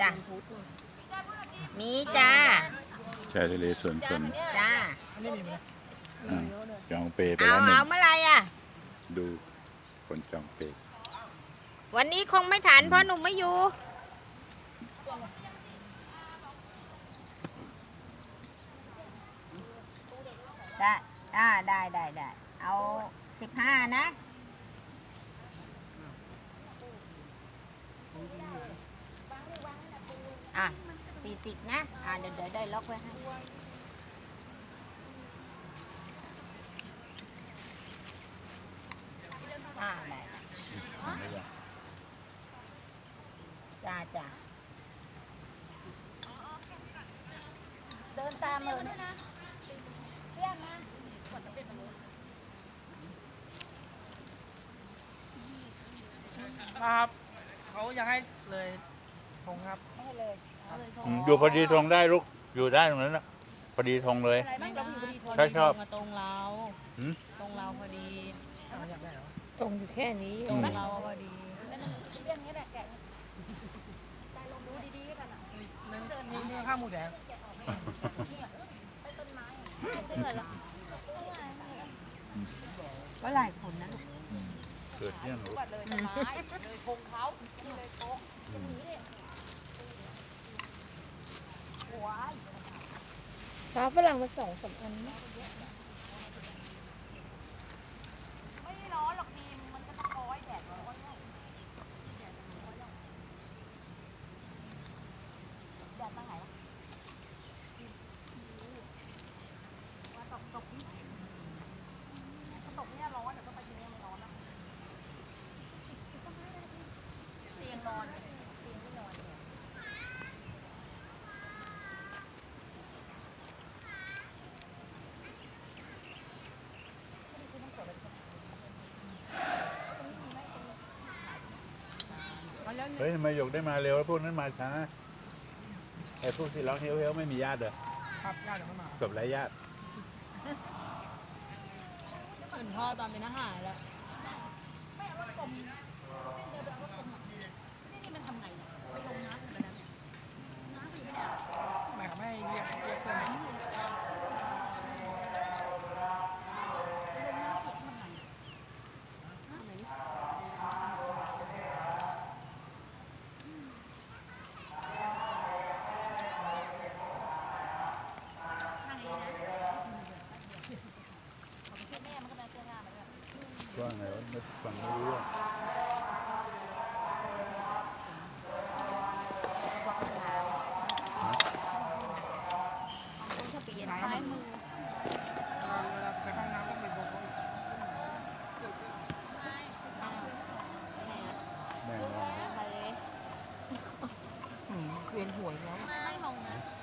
จ้ะมีจ้าชายทะเลสวนสนจ้าอ่าจองเปไปเอาแล้วหนึ่เอางเมื่อไหรอะ ดูคนจองเปวันนี้คงไม่ทันเพราะหนุ่มไม่อยู่ ได้อ่าได้ได้ได้ เอาสิบห้านะ อะสี่สิบนะ อ่าเดี๋ยวเดี๋ยวได้ล็อกไว้ให้อ่าได้จ้าจ้าเดินตามเลยนะเพื่อนนะครับเขาอยากให้เลย ธงครับให้เลยเอาเลยอืมอยู่พอดีทงได้ลูกอยู่ได้ตรงนั้นนะพอดีทงเลย อะไรบ้างเราอยู่พอดีถ้าชอบตรงเราหืม ตรงเราพอดีเขาอยากได้เหรอตรงอยู่แค่นี้ตรงเราพอดีเรื่องนี้แหละแกะใจลงดูดีๆกันอะนี่นี่นี่ข้าวหมูแดงก็หลายคนนะลูกเกิดเนี่ยหนูเลยต้นไม้เลยพงเขานี่เลยพงตรงนี้เนี่ยหัว ฟ้าฝรั่งมาสองสามอันนะไม่ได้ร้อนหรอกดีมมันก็ต้องร้อยแดดร้อนแล้วแดดมาไหนวะว่าตกตกนี่ถ้าตกเนี่ยร้อนเดี๋ยวก็ไปที่นี่ไม่ร้อนแล้วเตียงนอนเนี่ยเตียงที่นอนเนี่ย เฮ้ยทำไมหยกได้มาเร็วแล้วพวกนั้นมาช้าไอ้พวกที่ร้องเฮลเฮลไม่มีญาติเหรอครับญาติยังไม่มากับไรญาติเหมือนพ่อตอนเป็นทหารแล้ว ไม่เขาไม่ให้เรียกเรียกเพื่อน ว่าไงวะไม่ฟังไม่รู้เรื่องซ้ายมือเวลาไปห้องน้ำต้องไปบอกเขาแม่งว่าเวียนหัวอีกแล้ว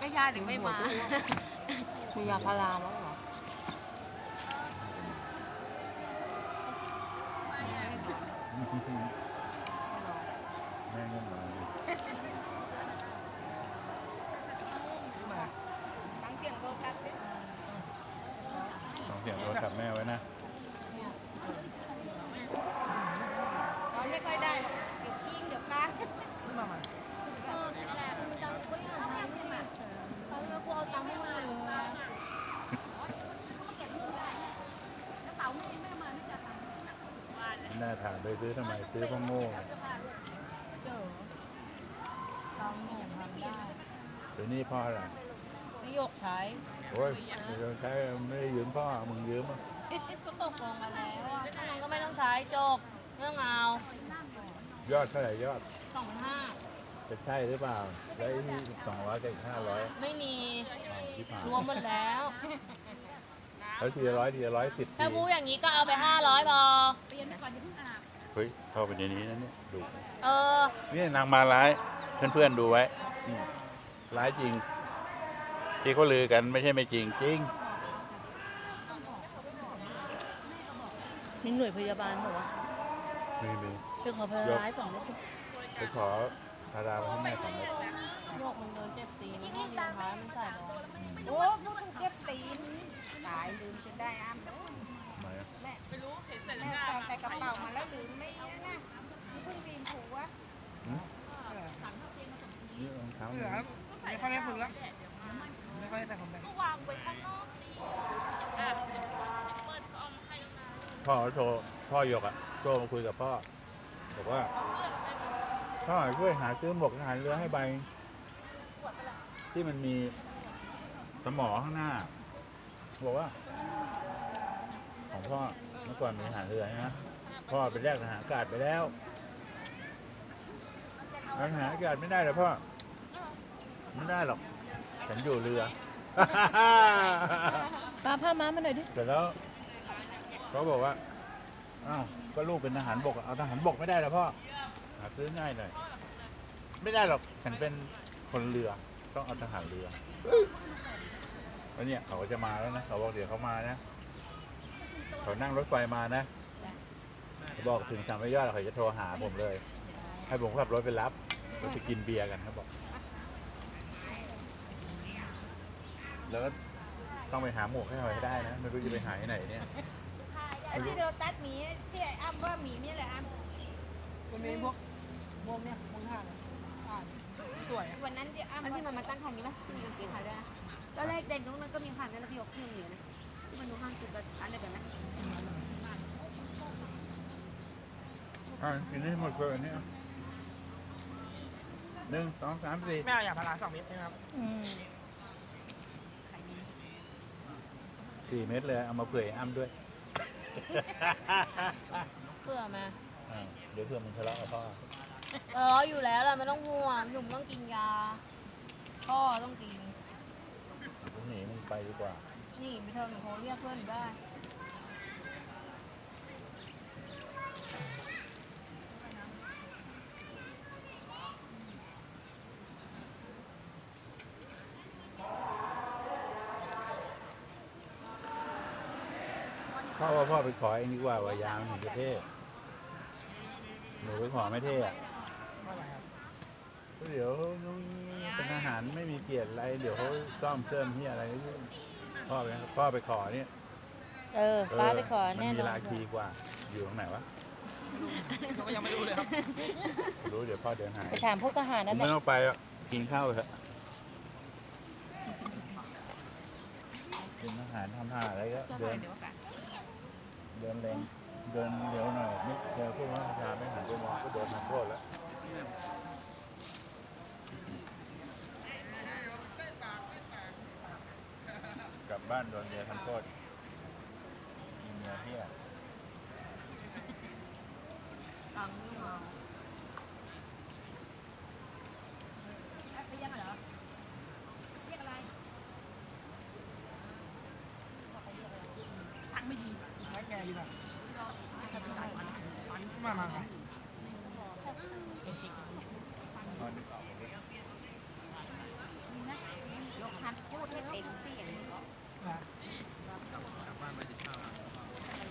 ก็ญาติถึงไม่มา มียาพารามั้ง แม่งมาเลยฟังเสียงโทรศัพท์ดิลองเสียงโทรศัพท์แม่ไว้นะเราไม่ค่อยได้หรอกเดี๋ยวกิ้งเดี๋ยวกาขึ้นมาใหม่ น้าถามไปซื้อทำไมซื้อเพราะโง่เจอลองหนูทำได้เดี๋ยวนี้พ่ออะไรไม่ยกใช้โอ้ยไม่ต้องใช้ไม่ได้ยืมพ่อมึงยืมอะก็ตกลงกันแล้วอะถ้างั้นก็ไม่ต้องใช้จบเรื่องเอายอดเท่าไหร่ยอดสองพันห้าจะใช่หรือเปล่าได้ที่สองร้อยกับอีกห้าร้อยไม่มีที่ผ่านรวมหมดแล้ว แล้วทีละร้อยทีละร้อยสิบถ้าทีบูอย่างนี้ก็เอาไปห้าร้อยพอเฮ้ยเข้าไปในนี้นะเนี่ยดูเออนี่นางมาร้ายเพื่อนๆดูไว้อืมร้ายจริง ที่เขาลือกันไม่ใช่ไม่จริงจริง มีหน่วยพยาบาลบอกว่ามีมีเรื่องของพยาบาลสองเม็ดไปขอพารามาให้แม่สองเม็ดโรคมันโดนเจ็บตีนแล้วก็สุดท้ายมันใส่ร้อนโอ้พูดถึงเก็บตีน ตายลืมจนได้อ้ามไหนอะแม่ไม่รู้เห็นใส่ใส่กระเป๋ามาแล้วลืมไม่นะเพิ่งลืมผูกวะนี่ลองครับเสือครับไม่ค่อยได้ฝึกแล้วไม่ค่อยได้แต่ของแบงก็วางไว้ข้างนอกดิอะเปิดก็เอามาให้แล้วนะพ่อโทรพ่อหยกอะโทรมาคุยกับพ่อบอกว่าพ่อช่วยหาซื้อหมวกทหารเรือให้ใบ ที่มันมีสมอข้างหน้า บอกว่า ของพ่อเมื่อก่อนมีทหารเรือใช่ไหมพ่อไปแลกทหารอากาศไปแล้วแล้วทหารอากาศไม่ได้เหรอพ่อไม่ได้หรอก ฉันอยู่เรือปลาผ้าม้ามาหน่อยดิเสร็จแล้วเขาบอกว่าอ้าวก็ลูกเป็นทหารบกอะเอาทหารบกไม่ได้เหรอพ่อหาซื้อง่ายหน่อยไม่ได้หรอกฉันเป็นคนเรือต้องเอาทหารเรือ แล้วเนี่ยเขาก็จะมาแล้วนะเขาบอกเดี๋ยวเขามานะเขานั่งรถไฟมานะเขาบอกถึงสามยอดเขาจะโทรหาผมเลย ให้ผมขับรถไปรับเราไปกินเบียร์กันเขาบอก แล้วก็ต้องไปหาหมวกให้เขาให้ได้นะไม่รู้จะไปหาที่ไหนเนี่ยไอ้ที่เราตัดหมีที่ไอ้อ้ำว่าหมีนี่แหละอ้ำมันมีพวกพวกเนี้ยพวกห่างอะอ่านสวยอะวันนั้นที่อ้ำอันที่มันมาตั้งคันนี้ป่ะที่มีกางเกงขายด้วยนะ ตอนแรกเด่นตรงนั้นก็มีคันนั้นแล้วพี่ยกที่โรงเรียนนะที่มันดูข้างจุดกับคันเดียวกันไหมอ่ากินให้หมดเลยอันนี้เอาหนึ่งสองสามสี่ไม่เอาอย่างพาราสองเมตรใช่ไหมครับอืมสี่เม็ดเลย เอามาเผื่อไอ้อ้ำด้วยเพื่อมา อ่าเดี๋ยวเพื่อมันทะเลาะกับพ่อเอออยู่แล้วแหละไม่ต้องห่วงหนุ่มต้องกินยา พ่อต้องกินกู หนีมึงไปดีกว่า นี่ไปเธอหนูโทรเรียกเพื่อนหนูได้พ่อว่าพ่อไปขอเองดีกว่าว่ายามันถึงจะเท่หนูไปขอไม่เท่อะว่าอะไรครับเดี๋ยวนุ่ง เป็นทหารไม่มีเกียรติอะไร เดี๋ยวเขาซ่อมเสริมที่อะไรพ่อไปพ่อไปขอเนี่ยเออป้าไปขอมันแน่มีนอรานคีกว่า อยู่ตรงไหนวะเราก็ยังไม่รู้เลยครับรู้เดี๋ยวพ่อเดินหายไปถามพวกทหารผนั่มนแหไม่ละต้องไปอะกินข้าวไปเถอะกินอาหารทำอาหารอะไรก็เดินเดินแรงเดินเร็วหน่อยไม่เจอพวกนักชาไม่หันไปมองก็โดนทำโทษแล้ว ลับบ้านโดนเมียทำโทษมีเมียเที่ยตังค์ไม่เอาไปเรียกมเหรอเรียกอะไรตังค์ไม่ดีไม่แกอยู่แบบมามามา ยกคันพูดให้เต็มที่อย่างนี้ นะ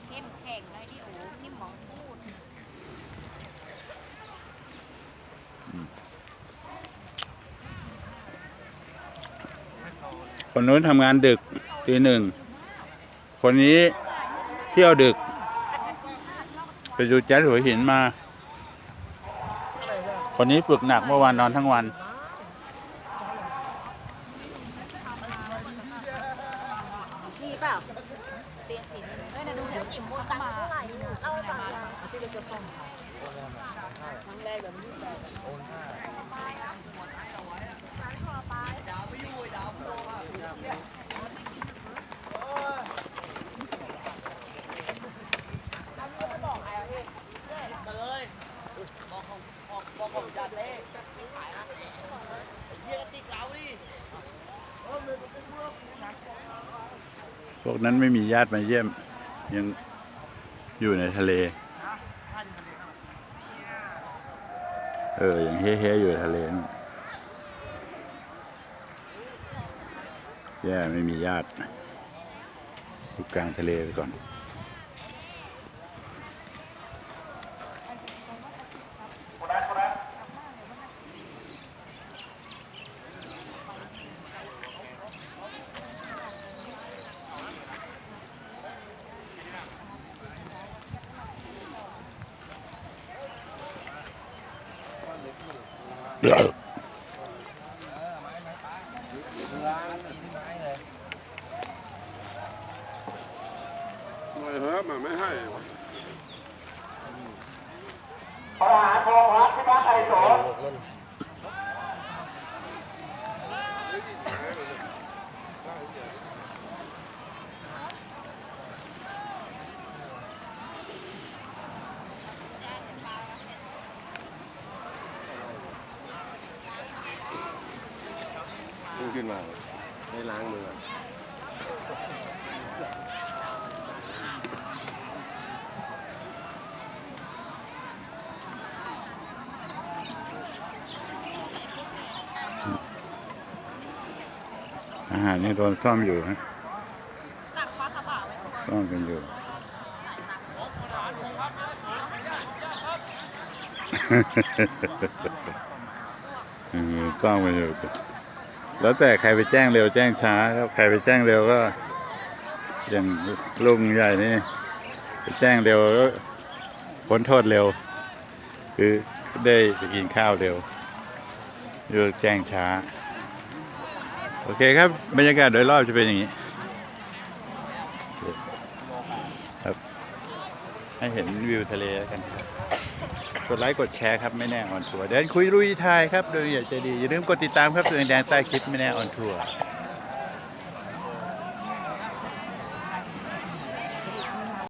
เข้มแข็งเลยที่โอ้นี่หมอพูด คนนู้นทำงานดึกตีหนึ่ง คนนี้เที่ยวดึก ไปดูแจ๊สหัวหินมา คนนี้ฝึกหนักเมื่อวานนอนทั้งวัน ดีเปล่าเปลี่ยนสีนิดนึงเอ้ยนะดูเดี๋ยวจิ๋มพูดตังค์เท่าไหร่เอาตังค์ครั้งแรกแบบนี้ พ วกนั้นไม่มีญาติมาเยี่ยม ยังอยู่ในทะเล เออ ยังเฮ้ๆอยู่ทะเลนแย่ไม่มีญาติอยู่กลางทะเลไปก่อน ไม่เหอะมัไม่ให้ปลา ได้ล้างมืออาหารนี่โดนซ่อมอยู่ฮะตักปลากระเป๋าไว้ตัวซ่อมกันอยู่อืมซ่อมกันอยู่ แล้วแต่ใครไปแจ้งเร็วแจ้งช้าครับใครไปแจ้งเร็วก็ อย่างลุงใหญ่นี่ไปแจ้งเร็วก็พ้นโทษเร็ว คือได้ไปกินข้าวเร็วเลือกแจ้งช้า โอเคครับ บรรยากาศโดยรอบจะเป็นอย่างนี้ครับให้เห็นวิวทะเลแล้วกันครับ กดไลค์กดแชร์ครับไม่แน่ออนทัวร์เดินคุยลุยทายครับโดยอยากจะดีอย่าลืมกดติดตามครับตัวแดงใต้คลิปไม่แน่ออนทัวร์